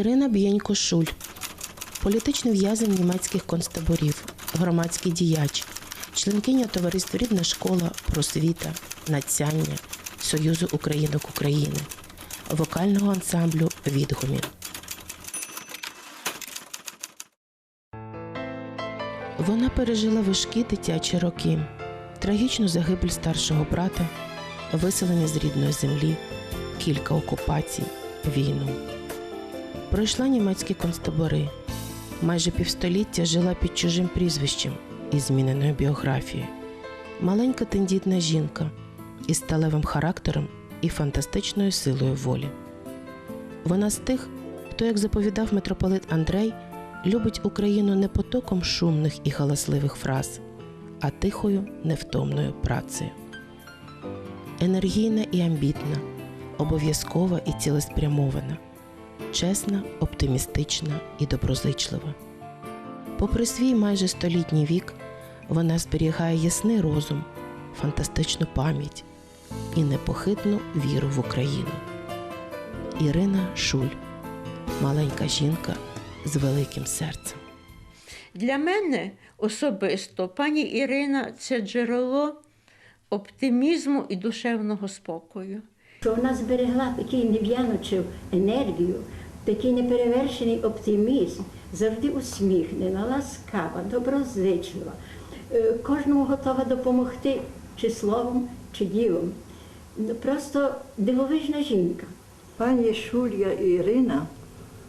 Ірина Б'єнько Шуль, політичний в'язень німецьких концтаборів, громадський діяч, членкиня товариства Рідна школа, просвіта, нацяння, Союзу Українок України, вокального ансамблю Відгомін. Вона пережила важкі дитячі роки, трагічну загибель старшого брата, виселення з рідної землі, кілька окупацій, війну. Пройшла німецькі концтабори. Майже півстоліття жила під чужим прізвищем і зміненою біографією. Маленька тендітна жінка із сталевим характером і фантастичною силою волі. Вона з тих, хто, як заповідав митрополит Андрей, любить Україну не потоком шумних і галасливих фраз, а тихою, невтомною працею. Енергійна і амбітна, обов'язкова і цілеспрямована, чесна, оптимістична і доброзичлива. Попри свій майже столітній вік, вона зберігає ясний розум, фантастичну пам'ять і непохитну віру в Україну. Ірина Шуль, маленька жінка з великим серцем. Для мене особисто пані Ірина це джерело оптимізму і душевного спокою. Що вона зберегла такий нев'яночив енергію, такий неперевершений оптимізм, завжди усміхнена, ласкава, доброзичлива, е, кожному готова допомогти чи словом, чи ділом. Ну, Просто дивовижна жінка. Пані Шулья Ірина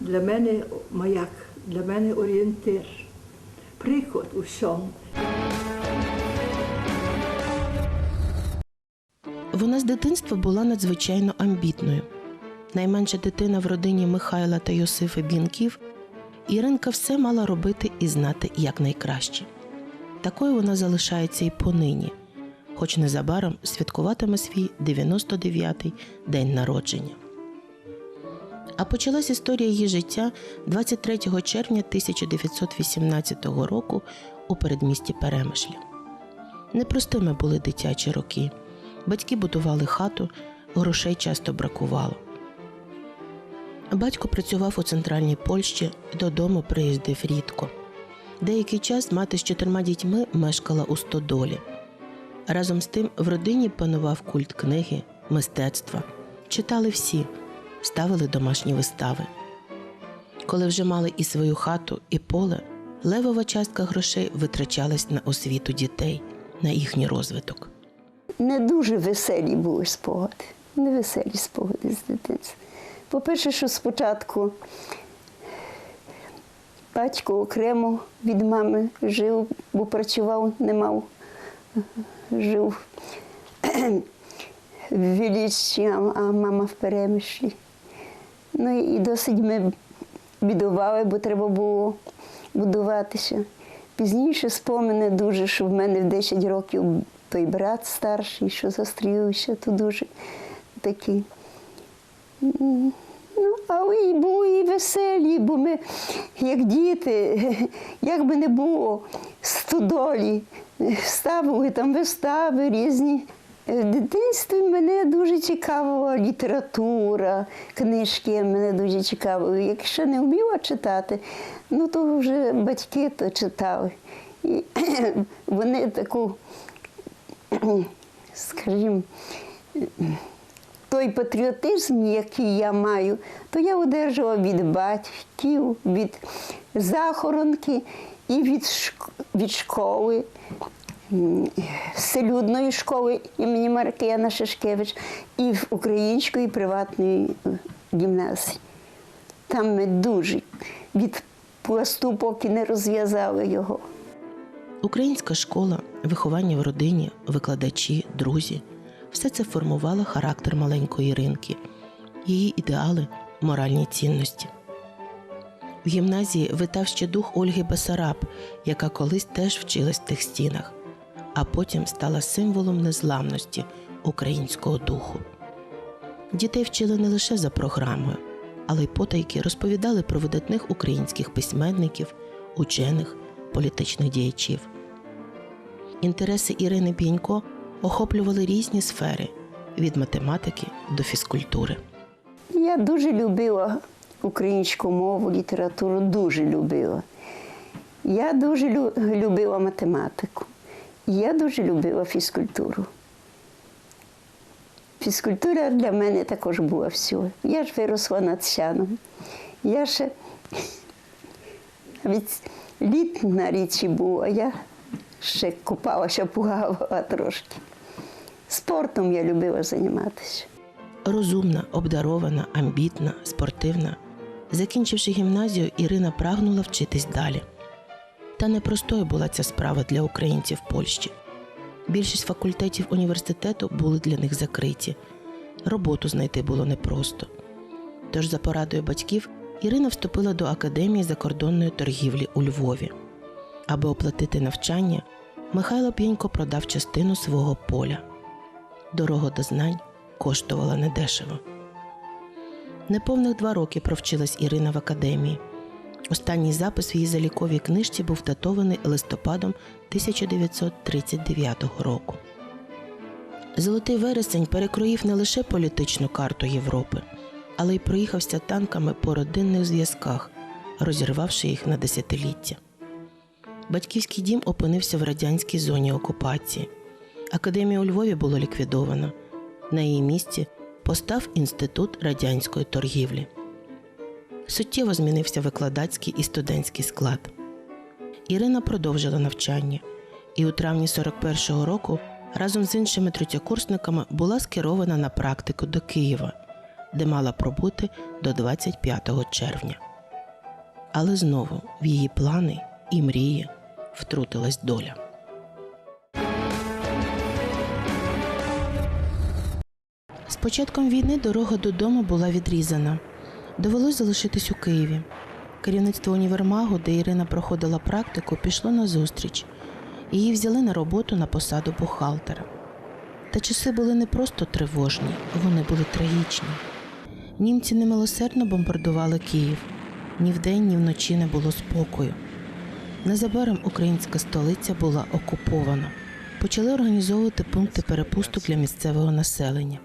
для мене маяк, для мене орієнтир, приклад у всьому. Вона з дитинства була надзвичайно амбітною. Найменша дитина в родині Михайла та Йосифи Бінків, Іринка все мала робити і знати якнайкраще. Такою вона залишається і понині, хоч незабаром святкуватиме свій 99-й день народження. А почалась історія її життя 23 червня 1918 року у передмісті Перемишля. Непростими були дитячі роки. Батьки будували хату, грошей часто бракувало. Батько працював у центральній Польщі, додому приїздив рідко. Деякий час мати з чотирма дітьми мешкала у стодолі. Разом з тим в родині панував культ книги, мистецтва. Читали всі, ставили домашні вистави. Коли вже мали і свою хату, і поле, левова частка грошей витрачалась на освіту дітей, на їхній розвиток. Не дуже веселі були спогади. Не веселі спогади з дитинства. По-перше, що спочатку батько окремо від мами жив, бо працював, не мав, жив в Вілічі, а а мама в перемишлі. Ну і досить ми бідували, бо треба було будуватися. Пізніше спомини дуже, що в мене в 10 років той брат старший, що застрілився, то дуже такий. Ну, але і були веселі, бо ми, як діти, як би не було, стодолі, ставили там вистави різні. В дитинстві мене дуже цікавила література, книжки мене дуже цікавили. Якщо не вміла читати, ну то вже батьки то читали. І вони таку, скажімо, той патріотизм, який я маю, то я одержала від батьків, від захоронки і від, від школи, м, селюдної школи імені Маркіяна Шишкевич і в української приватної гімназії. Там ми дуже від пласту, поки не розв'язали його. Українська школа, виховання в родині, викладачі, друзі все це формувало характер маленької Іринки, її ідеали, моральні цінності. В гімназії витав ще дух Ольги Басараб, яка колись теж вчилась в тих стінах, а потім стала символом незламності українського духу. Дітей вчили не лише за програмою, але й потайки розповідали про видатних українських письменників, учених, політичних діячів. Інтереси Ірини Бєнько охоплювали різні сфери від математики до фізкультури. Я дуже любила українську мову, літературу дуже любила. Я дуже любила математику. Я дуже любила фізкультуру. Фізкультура для мене також була все. Я ж виросла над сяном. Я ще навіть літ на річці був, а я ще купалася, плавала трошки. Спортом я любила займатися. Розумна, обдарована, амбітна, спортивна. Закінчивши гімназію, Ірина прагнула вчитись далі. Та непростою була ця справа для українців Польщі. Більшість факультетів університету були для них закриті. Роботу знайти було непросто. Тож, за порадою батьків, Ірина вступила до Академії закордонної торгівлі у Львові. Аби оплатити навчання, Михайло П'єнько продав частину свого поля. Дорога до знань коштувала недешево. Неповних два роки провчилась Ірина в академії. Останній запис в її заліковій книжці був датований листопадом 1939 року. Золотий вересень перекроїв не лише політичну карту Європи, але й проїхався танками по родинних зв'язках, розірвавши їх на десятиліття. Батьківський дім опинився в радянській зоні окупації. Академію у Львові було ліквідовано. На її місці постав інститут радянської торгівлі. Суттєво змінився викладацький і студентський склад. Ірина продовжила навчання і у травні 41-го року разом з іншими третєкурсниками була скерована на практику до Києва, де мала пробути до 25 червня. Але знову в її плани і мрії втрутилась доля. З початком війни дорога додому була відрізана. Довелось залишитись у Києві. Керівництво універмагу, де Ірина проходила практику, пішло на зустріч. Її взяли на роботу на посаду бухгалтера. Та часи були не просто тривожні, вони були трагічні. Німці немилосердно бомбардували Київ. Ні вдень, ні вночі не було спокою. Незабаром українська столиця була окупована. Почали організовувати пункти перепусту для місцевого населення.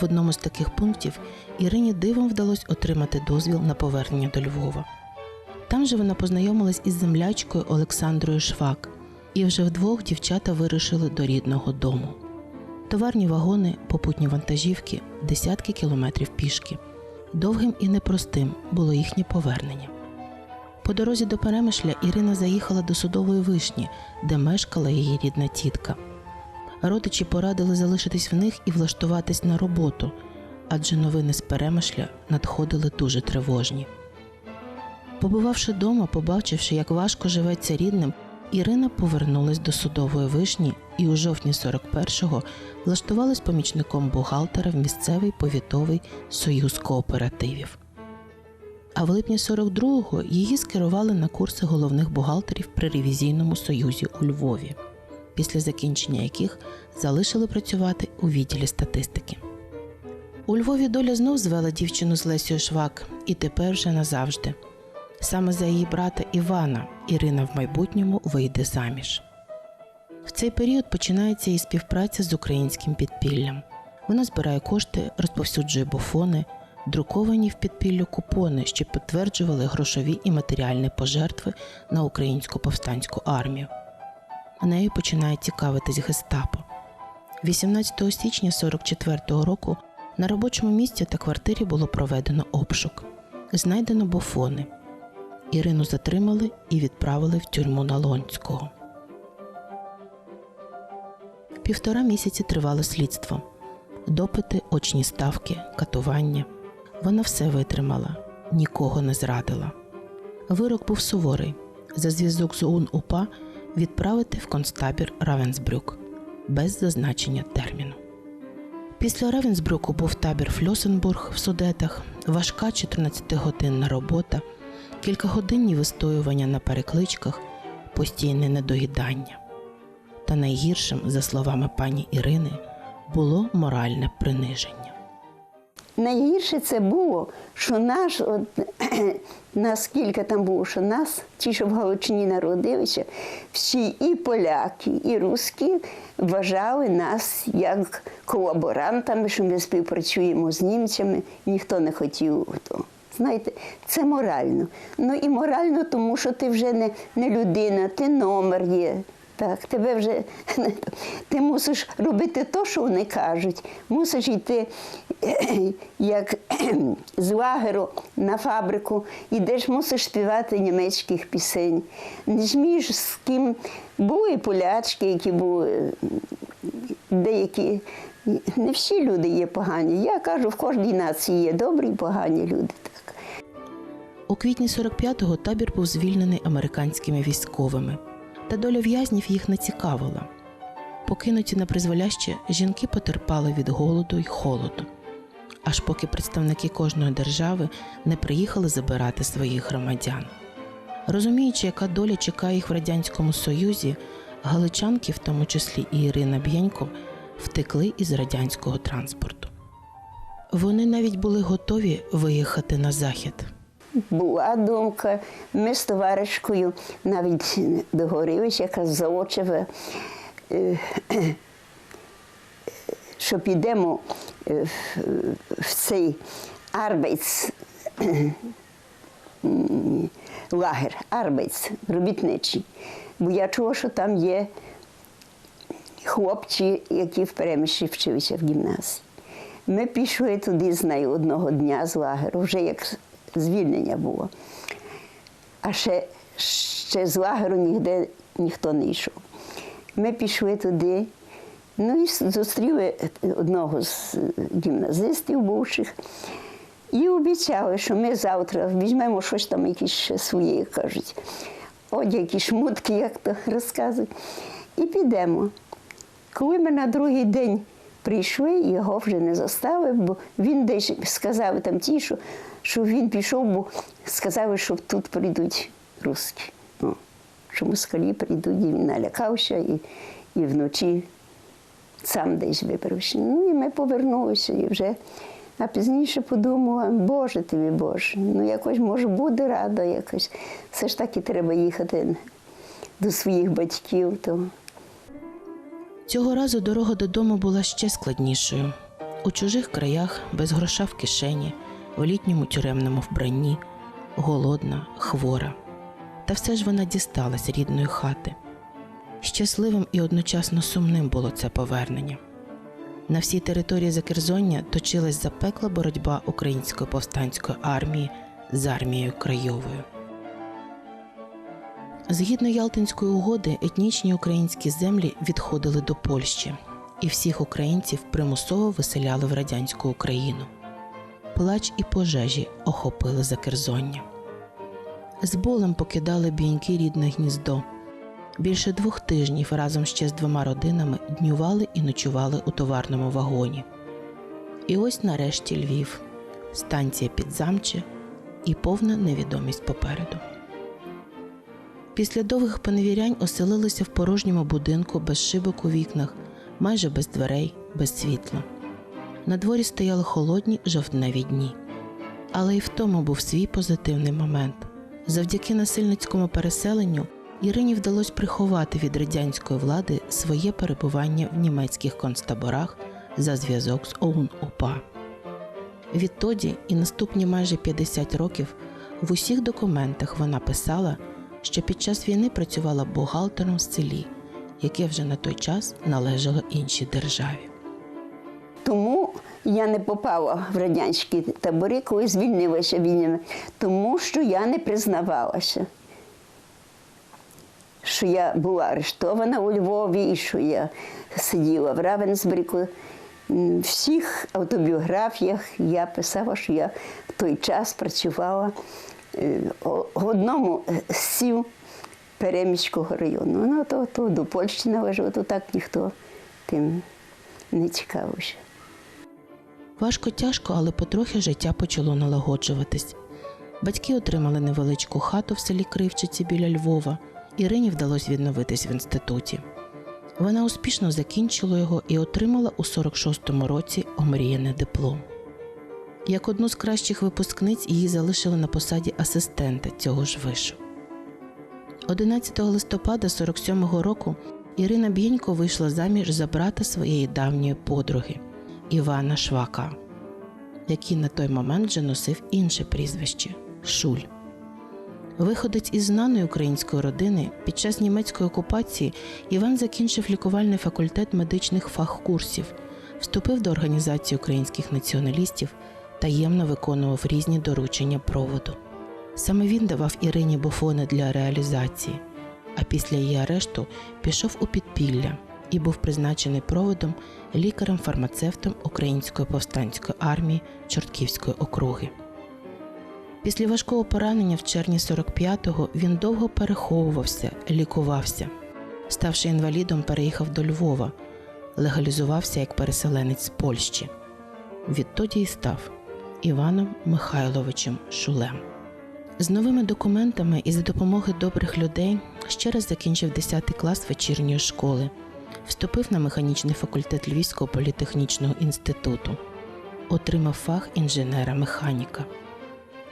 В одному з таких пунктів Ірині дивом вдалося отримати дозвіл на повернення до Львова. Там же вона познайомилась із землячкою Олександрою Швак, і вже вдвох дівчата вирушили до рідного дому. Товарні вагони, попутні вантажівки, десятки кілометрів пішки. Довгим і непростим було їхнє повернення. По дорозі до Перемишля Ірина заїхала до судової вишні, де мешкала її рідна тітка. Родичі порадили залишитись в них і влаштуватись на роботу, адже новини з Перемишля надходили дуже тривожні. Побувавши дома, побачивши, як важко живеться рідним, Ірина повернулась до судової вишні і у жовтні 41-го влаштувалась помічником бухгалтера в місцевий повітовий союз кооперативів. А в липні 42-го її скерували на курси головних бухгалтерів при ревізійному союзі у Львові, після закінчення яких залишили працювати у відділі статистики. У Львові доля знов звела дівчину з Лесією Швак, і тепер вже назавжди. Саме за її брата Івана Ірина в майбутньому вийде заміж. В цей період починається і співпраця з українським підпіллям. Вона збирає кошти, розповсюджує буфони, друковані в підпіллю купони, що підтверджували грошові і матеріальні пожертви на українську повстанську армію. Нею починає цікавитись гестапо. 18 січня 44-го року на робочому місці та квартирі було проведено обшук. Знайдено буфони. Ірину затримали і відправили в тюрму Налонського. Півтора місяці тривало слідство. Допити, очні ставки, катування. Вона все витримала, нікого не зрадила. Вирок був суворий за зв'язок з ОУН УПА відправити в концтабір Равенсбрюк без зазначення терміну. Після Равенсбруку був табір Фльосенбург в Судетах, важка 14-годинна робота, кількагодинні вистоювання на перекличках, постійне недоїдання. Та найгіршим, за словами пані Ірини, було моральне приниження. Найгірше це було, що наш, от, наскільки там було, що нас, ті, що в Галичині народилися, всі і поляки, і русські вважали нас як колаборантами, що ми співпрацюємо з німцями. Ніхто не хотів то, Знаєте, це морально. Ну і морально, тому що ти вже не, не людина, ти номер є. Так, тебе вже ти мусиш робити те, що вони кажуть. Мусиш йти як з лагеру на фабрику, ідеш, мусиш співати німецьких пісень. Не змієш з ким були полячки, які були деякі. Не всі люди є погані. Я кажу, в кожній нації є добрі і погані люди. У квітні 45-го табір був звільнений американськими військовими, та доля в'язнів їх не цікавила. Покинуті на призволяще, жінки потерпали від голоду й холоду, аж поки представники кожної держави не приїхали забирати своїх громадян. Розуміючи, яка доля чекає їх в Радянському Союзі, галичанки, в тому числі і Ірина Б'єнько, втекли із радянського транспорту. Вони навіть були готові виїхати на захід. Була думка, ми з товаришкою навіть договорилися, яка заочеве, е, що підемо е, в- цей арбейц лагер, арбейц, робітничий. Бо я чула, що там є хлопці, які в перемиші вчилися в гімназії. Ми пішли туди з нею одного дня з лагеру, вже як звільнення було. А ще, ще з лагеру ніде ніхто не йшов. Ми пішли туди, ну і зустріли одного з гімназистів бувших. І обіцяли, що ми завтра візьмемо щось там, якісь ще свої, кажуть, одяг, якісь шмутки, як то розказують, і підемо. Коли ми на другий день прийшли, його вже не заставив, бо він десь сказав там ті, що, що він пішов, бо сказали, що тут прийдуть русські. Ну, що москалі прийдуть, і він налякався і, і вночі сам десь вибрався. Ну і ми повернулися і вже. А пізніше подумала, Боже тобі, Боже, ну якось може буде рада, якось. Все ж таки треба їхати до своїх батьків. То Цього разу дорога додому була ще складнішою. У чужих краях, без гроша в кишені, у літньому тюремному вбранні, голодна, хвора. Та все ж вона дісталась рідної хати. Щасливим і одночасно сумним було це повернення. На всій території Закерзоння точилась запекла боротьба української повстанської армії з армією Крайовою. Згідно Ялтинської угоди, етнічні українські землі відходили до Польщі, і всіх українців примусово виселяли в радянську Україну. Плач і пожежі охопили Закерзоння. З болем покидали бійньки рідне гніздо. Більше двох тижнів разом ще з двома родинами днювали і ночували у товарному вагоні. І ось нарешті Львів, станція Підзамче і повна невідомість попереду. Після довгих поневірянь оселилися в порожньому будинку без шибок у вікнах, майже без дверей, без світла. На дворі стояли холодні жовтневі дні. Але і в тому був свій позитивний момент. Завдяки насильницькому переселенню Ірині вдалося приховати від радянської влади своє перебування в німецьких концтаборах за зв'язок з ОУН УПА. Відтоді і наступні майже 50 років в усіх документах вона писала, що під час війни працювала бухгалтером в селі, яке вже на той час належало іншій державі. Тому я не попала в радянські табори, коли звільнилася війна, тому що я не признавалася, що я була арештована у Львові і що я сиділа в Равенсбрику. В всіх автобіографіях я писала, що я в той час працювала е, в одному з сіл Переміського району. Ну, то, то до Польщі належало, то так ніхто тим не цікавився. Важко тяжко, але потрохи життя почало налагоджуватись. Батьки отримали невеличку хату в селі Кривчиці біля Львова. Ірині вдалося відновитись в інституті. Вона успішно закінчила його і отримала у 46-му році омріяний диплом. Як одну з кращих випускниць її залишили на посаді асистента цього ж вишу. 11 листопада 47-го року Ірина Б'єнько вийшла заміж за брата своєї давньої подруги Івана Швака. який на той момент вже носив інше прізвище Шуль. Виходець із знаної української родини під час німецької окупації Іван закінчив лікувальний факультет медичних фахкурсів, вступив до організації українських націоналістів, таємно виконував різні доручення проводу. Саме він давав Ірині буфони для реалізації, а після її арешту пішов у підпілля і був призначений проводом лікарем-фармацевтом Української повстанської армії Чортківської округи. Після важкого поранення в червні 45-го він довго переховувався, лікувався. Ставши інвалідом, переїхав до Львова, легалізувався як переселенець з Польщі. Відтоді й став Іваном Михайловичем Шулем. З новими документами і за допомоги добрих людей ще раз закінчив 10 клас вечірньої школи, вступив на механічний факультет Львівського політехнічного інституту, отримав фах інженера-механіка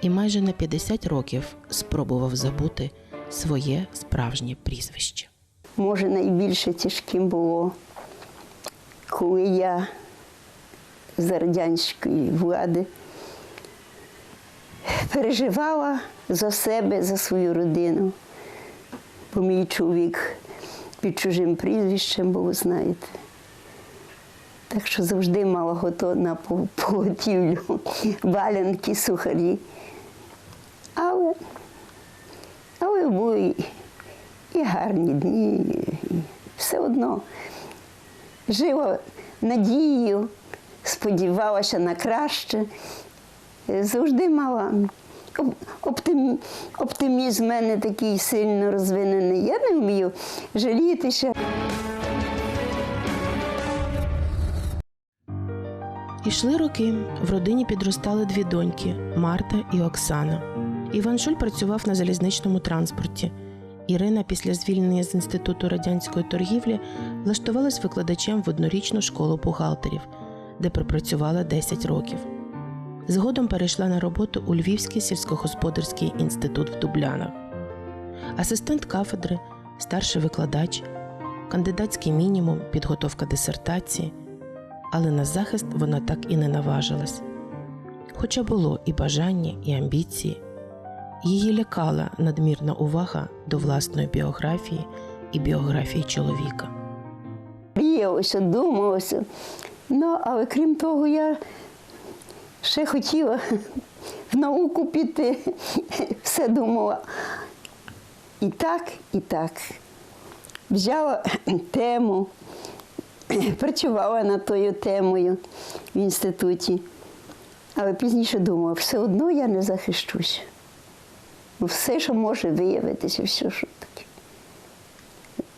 і майже на 50 років спробував забути своє справжнє прізвище. Може, найбільше тяжким було, коли я за радянської влади переживала за себе, за свою родину. Бо мій чоловік під чужим прізвищем був, знаєте. Так що завжди мала готова на поготівлю валянки, сухарі. Але, але були і, гарні дні, і все одно жила надією, сподівалася на краще, завжди мала. Оп- Оптимі, оптимізм в мене такий сильно розвинений. Я не вмію жалітися. Ішли роки. В родині підростали дві доньки Марта і Оксана. Іван Шуль працював на залізничному транспорті. Ірина після звільнення з інституту радянської торгівлі влаштувалась викладачем в однорічну школу бухгалтерів, де пропрацювала 10 років. Згодом перейшла на роботу у Львівський сільськогосподарський інститут в Дублянах. Асистент кафедри, старший викладач, кандидатський мінімум, підготовка дисертації але на захист вона так і не наважилась. Хоча було і бажання, і амбіції, її лякала надмірна увага до власної біографії і біографії чоловіка. мріялося, думалося. Ну, але крім того, я ще хотіла в науку піти, все думала. І так, і так. Взяла тему, працювала над тою темою в інституті. Але пізніше думала, все одно я не захищуся. Бо все, що може виявитися, все, що таке.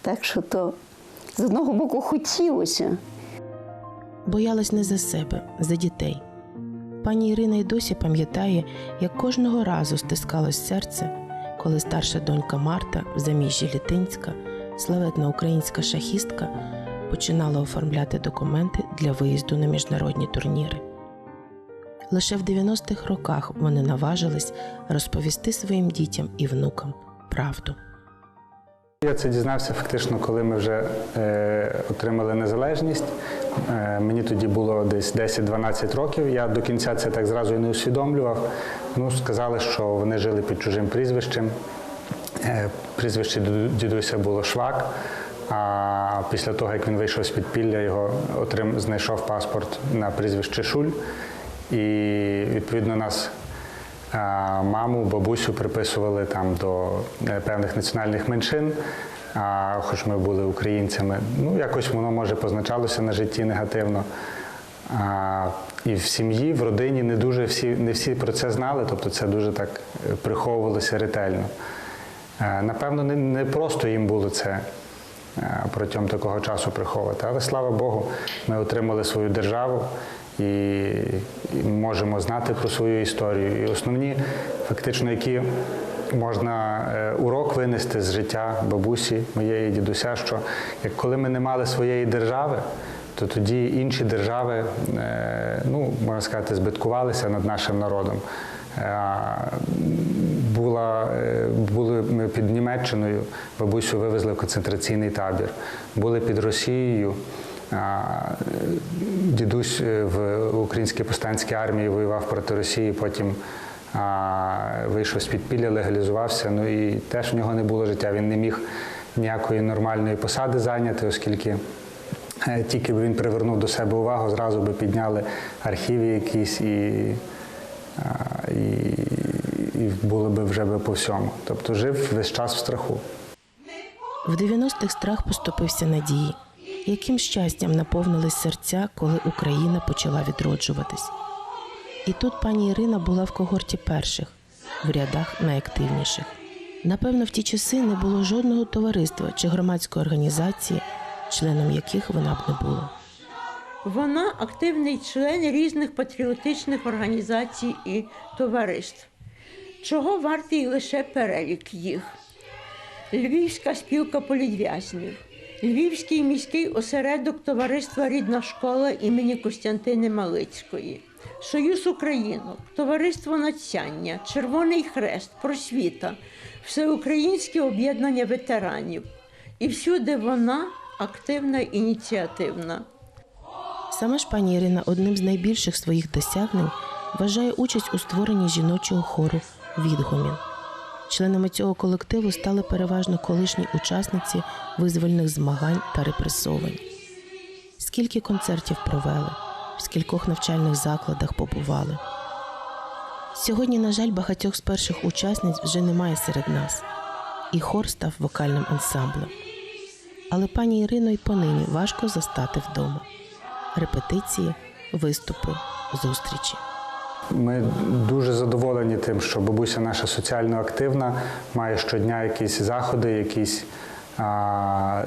Так що то з одного боку хотілося. Боялась не за себе, за дітей. Пані Ірина й досі пам'ятає, як кожного разу стискалось серце, коли старша донька Марта в заміжжі Літинська, славетна українська шахістка, починала оформляти документи для виїзду на міжнародні турніри. Лише в 90-х роках вони наважились розповісти своїм дітям і внукам правду. Я це дізнався фактично, коли ми вже е, отримали незалежність. Е, мені тоді було десь 10-12 років. Я до кінця це так зразу і не усвідомлював. Ну, сказали, що вони жили під чужим прізвищем. Е, прізвище дідуся було Швак. А після того, як він вийшов з підпілля, його отрим, знайшов паспорт на прізвище Шуль. І відповідно нас Маму, бабусю приписували там до е, певних національних меншин, а, хоч ми були українцями. Ну, якось воно може позначалося на житті негативно. А, і в сім'ї, в родині не дуже всі, не всі про це знали, тобто це дуже так е, приховувалося ретельно. Е, Напевно, не, не просто їм було це е, протягом такого часу приховувати, але слава Богу, ми отримали свою державу і можемо знати про свою історію. І основні, фактично, які можна е, урок винести з життя бабусі, моєї дідуся, що як коли ми не мали своєї держави, то тоді інші держави, е, ну можна сказати, збиткувалися над нашим народом. Е, Була, були ми під Німеччиною, бабусю вивезли в концентраційний табір. Були під Росією, Дідусь в українській повстанській армії воював проти Росії, потім вийшов з підпілля, легалізувався. Ну і теж в нього не було життя. Він не міг ніякої нормальної посади зайняти, оскільки е, тільки б він привернув до себе увагу, зразу би підняли архіви якісь і, і, і було би вже би по всьому. Тобто жив весь час в страху. В 90-х страх поступився надії. Яким щастям наповнились серця, коли Україна почала відроджуватись. І тут пані Ірина була в когорті перших, в рядах найактивніших. Напевно, в ті часи не було жодного товариства чи громадської організації, членом яких вона б не була. Вона активний член різних патріотичних організацій і товариств, чого вартий лише перелік їх. Львівська спілка політв'язнів, Львівський міський осередок товариства Рідна школа імені Костянтини Малицької, Союз Українок, Товариство Надсяння, Червоний Хрест, Просвіта, Всеукраїнське об'єднання ветеранів. І всюди вона активна ініціативна. Сама ж пані Ірина одним з найбільших своїх досягнень вважає участь у створенні жіночого хору Відгомін. Членами цього колективу стали переважно колишні учасниці визвольних змагань та репресовані. Скільки концертів провели, в скількох навчальних закладах побували. Сьогодні, на жаль, багатьох з перших учасниць вже немає серед нас, і хор став вокальним ансамблем. Але пані Ірину й понині важко застати вдома. Репетиції, виступи, зустрічі. Ми дуже задоволені тим, що бабуся наша соціально активна, має щодня якісь заходи, якісь а,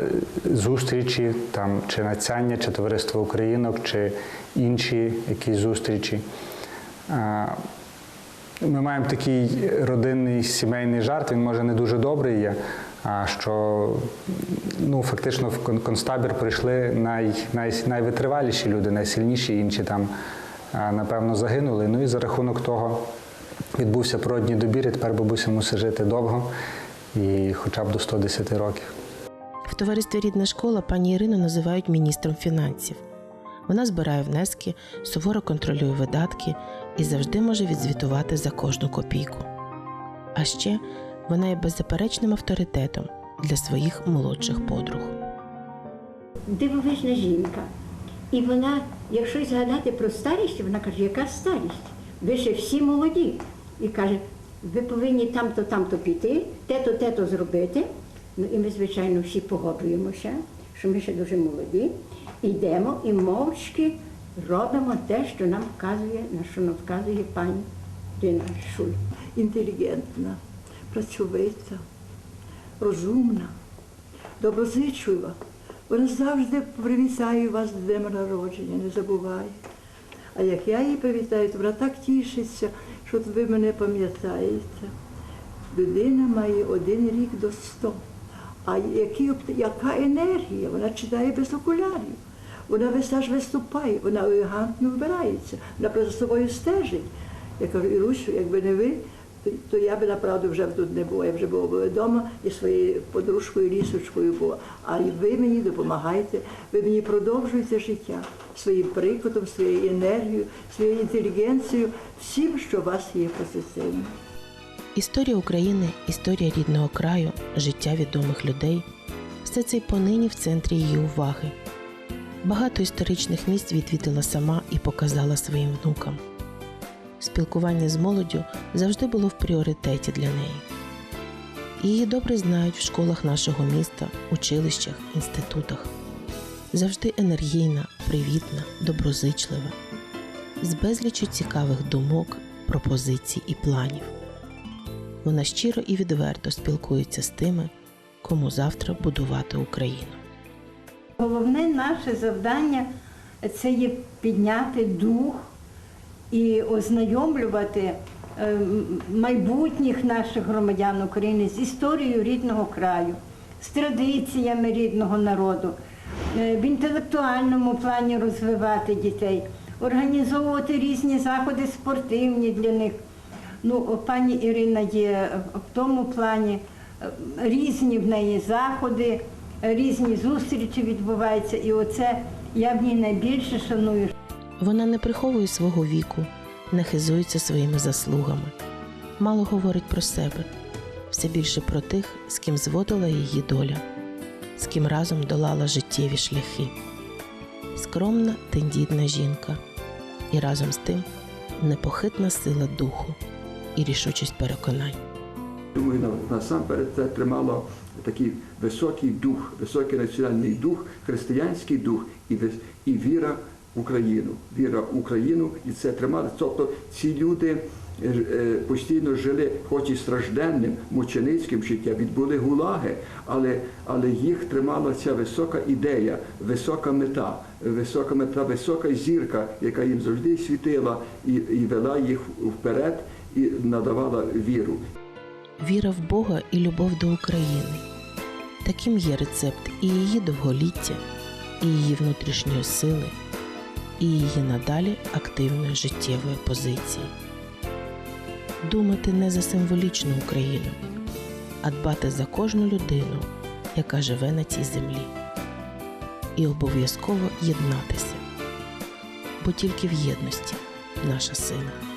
зустрічі, там, чи нацяння, чи товариство українок, чи інші якісь зустрічі. А, ми маємо такий родинний сімейний жарт, він може не дуже добрий є. А що ну, фактично в кон- концтабір прийшли най, най, найвитриваліші люди, найсильніші, інші там, напевно, загинули. Ну і за рахунок того відбувся природній добір, і тепер бабуся мусить жити довго і хоча б до 110 років. В товаристві Рідна школа пані Ірину називають міністром фінансів. Вона збирає внески, суворо контролює видатки і завжди може відзвітувати за кожну копійку. А ще вона є беззаперечним авторитетом для своїх молодших подруг. дивовижна жінка. І вона, якщо згадати про старість, вона каже, яка старість? Ви ще всі молоді. І каже, ви повинні там-то, там-то піти, те-то, те-то зробити. Ну і ми, звичайно, всі погоджуємося, що ми ще дуже молоді. Йдемо і мовчки робимо те, що нам вказує, на що нам вказує пані Дина Шуль. інтелігентна, працьовита, розумна, доброзичлива. Вона завжди привітає вас з днем народження, не забуває. А як я її привітаю, то вона так тішиться, що ви мене пам'ятаєте. Людина має один рік до сто. А які, яка енергія? Вона читає без окулярів. Вона весь час виступає, вона елегантно вбирається, вона за собою стежить. Я кажу, Ірусю, якби не ви, то, я би направду вже б тут не була. Я вже була вдома і своєю подружкою лісочкою була. А ви мені допомагаєте, ви мені продовжуєте життя своїм прикладом, своєю енергією, своєю інтелігенцією, всім, що у вас є позитивне. Історія України, історія рідного краю, життя відомих людей все це й понині в центрі її уваги. Багато історичних місць відвідала сама і показала своїм внукам. Спілкування з молоддю завжди було в пріоритеті для неї. Її добре знають в школах нашого міста, училищах, інститутах. Завжди енергійна, привітна, доброзичлива, з безлічю цікавих думок, пропозицій і планів. Вона щиро і відверто спілкується з тими, кому завтра будувати Україну. Головне наше завдання це є підняти дух і ознайомлювати е, майбутніх наших громадян України з історією рідного краю, з традиціями рідного народу, е, в інтелектуальному плані розвивати дітей, організовувати різні заходи спортивні для них. Ну, пані Ірина є в тому плані е, різні в неї заходи, різні зустрічі відбуваються. І оце Я в ній найбільше шаную. Вона не приховує свого віку, не хизується своїми заслугами. Мало говорить про себе, все більше про тих, з ким зводила її доля, з ким разом долала життєві шляхи. Скромна, тендітна жінка, і разом з тим непохитна сила духу і рішучість переконань. Думаю, насамперед це тримало такий високий дух, високий національний дух, християнський дух і, віра Україну. Віра в Україну, і це тримало. Тобто ці люди е, постійно жили, хоч і стражденним, мученицьким життям, відбули гулаги, але, але їх тримала ця висока ідея, висока мета, висока мета, висока зірка, яка їм завжди світила і, і вела їх вперед і надавала віру. Віра в Бога і любов до України. Таким є рецепт і її довголіття, і її внутрішньої сили, і її надалі активної життєвої позиції. Думати не за символічну Україну, а дбати за кожну людину, яка живе на цій землі. І обов'язково єднатися, бо тільки в єдності наша сила.